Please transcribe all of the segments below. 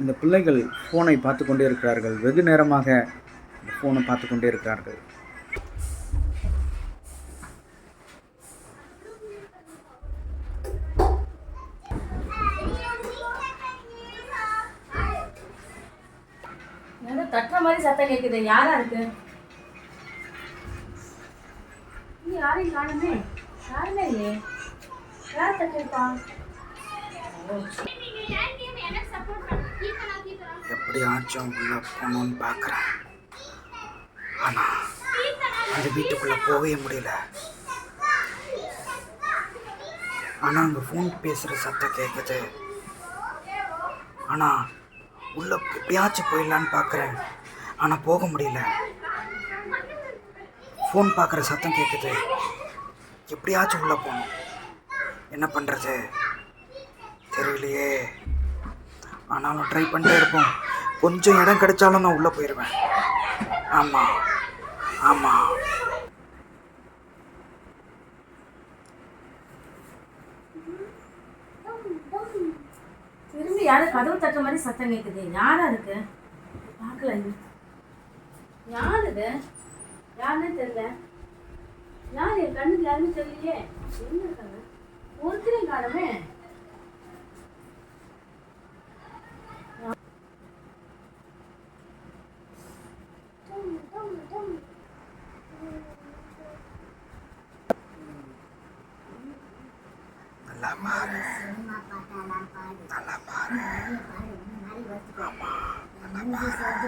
இந்த பிள்ளைகள் ஃபோனை பார்த்து கொண்டே இருக்கிறார்கள். வெகு நேரமாக இந்த ஃபோனை பார்த்து கொண்டே இருக்கிறார்கள் தட்டுற மாதிரி சத்தம் கேக்குது. யாரா இருக்கு? நீ யாரையும் காணுமே யாருமே? இல்லையே. யார் தட்டிருப்பா எப்படியாச்சும் உள்ளே போகணும்னு பார்க்குறேன். ஆனால் அந்த வீட்டுக்குள்ளே போகவே முடியல. ஆனால் அங்கே ஃபோன் பேசுகிற சத்தம் கேட்குது ஆனால் உள்ளே எப்படியாச்சும் போயிடலான்னு பார்க்குறேன். ஆனால் போக முடியல. ஃபோன் பார்க்குற சத்தம் கேட்குது எப்படியாச்சும் உள்ளே போகணும். என்ன பண்ணுறது தெரியலையே. ஆனாலும் ட்ரை பண்ணிட்டே இருப்போம். கொஞ்சம் இடம் கிடைச்சாலும் நான் உள்ளே போயிடுவேன் ஆமாம் ஆமாம் திரும்பி யாரும் கதவு தட்ட மாதிரி சத்தம் கேட்குது யாரா இருக்கு? பார்க்கல யார் இது? யாருன்னு தெரியல. யார் என் கண்ணுக்கு யாருன்னு தெரியலையே. என்ன இருக்காங்க ஒருத்தரையும் காலமே நல்லா பாரு நல்லா பாரு ஆமாம் நல்லா பாரு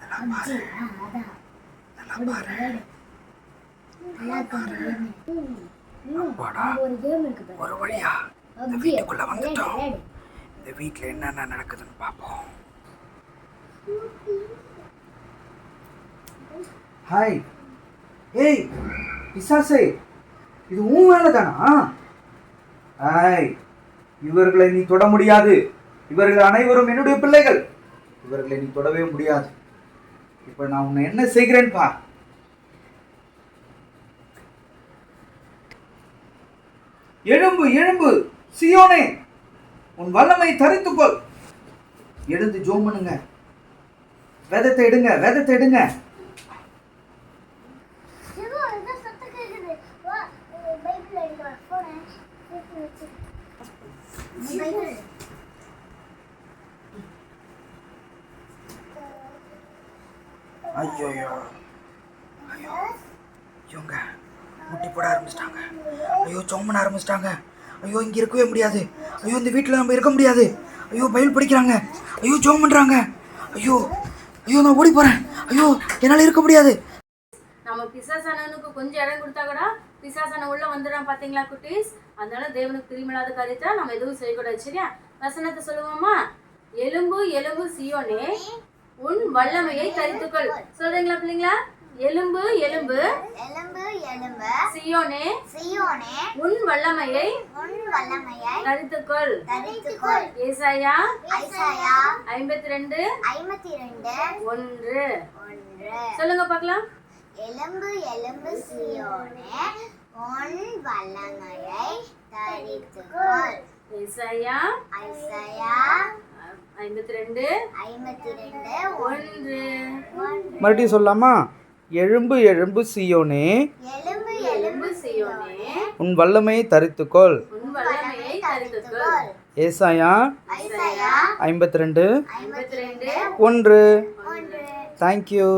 நல்லா பாரு நல்லா பாரு நல்லா பாரு அப்பாடா ஒரு வழியா? இந்த வீட்டுக்குள்ள வந்துட்டோம். இந்த வீட்டில் என்னென்ன நடக்குதுன்னு பார்ப்போம். ஹாய் ஏய் பிசாசே. இது உன் வேலை தானா ஆய் இவர்களை நீ தொட முடியாது. இவர்கள் அனைவரும் என்னுடைய பிள்ளைகள். இவர்களை நீ தொடவே முடியாது. இப்போ நான் உன்னை என்ன செய்கிறேன் பா எழும்பு எழும்பு சியோனே உன் வல்லமை தரித்துக்கொள் எழுந்து ஜோம் பண்ணுங்க. வேதத்தை எடுங்க வேதத்தை எடுங்க. ஐயோ. ஐயோ ஐயோ இவங்க முட்டி போட ஆரம்பிச்சிட்டாங்க. ஐயோ சோமன ஆரம்பிச்சிட்டாங்க. ஐயோ இங்கே இருக்கவே முடியாது. ஐயோ இந்த வீட்டில் நம்ம இருக்க முடியாது. ஐயோ பயில் படிக்கிறாங்க. ஐயோ ஜோம் பண்ணுறாங்க ஐயோ ஐயோ நான் ஓடி போகிறேன் ஐயோ என்னால் இருக்க முடியாது. நம்ம பிசாசானவனுக்கு கொஞ்சம் இடம் கொடுத்தா கூட பிசாசான உள்ள வந்துடுறான் பார்த்தீங்களா குட்டீஸ்? அதனால தேவனுக்கு பிரியமில்லாத காரியத்தை நம்ம எதுவும் செய்யக்கூடாது சரியா? வசனத்தை சொல்லுவோமா? எலும்பு எலும்பு சியோனே. உன் வல்லமையை தரித்துக்கொள். சொல்றீங்களா பிள்ளைங்களா? எலும்பு எலும்பு. எலும்பு எலும்பு. சியோனே. சியோனே. உன் வல்லமையை உன் வல்லமையை தரித்துக்கொள். தரித்துக்கொள். ஏசாயா. ரெண்டு ஐம்பத்தி ரெண்டு ஒன்று. ஒன்று. சொல்லுங்க பார்க்கலாம். எலும்பு எலும்பு சியோனே. உன் வல்லமையை தரித்துக்கொள். ஏசாயா. ஐசாயா ஐம்பத்தி ரெண்டு ஐம்பத்தி ரெண்டு ஒன்று. மறுபடியும் சொல்லலாமா? எழும்பு எழும்பு சியோனே. எலும்பு எலும்பு சியோனே. உன் வல்லமையை தரித்துக்கொள். உன் வல்லமையை தரித்துக்கொள். ஏசாயா. ஐம்பத்தி ரெண்டு ஒன்று. தேங்க்யூ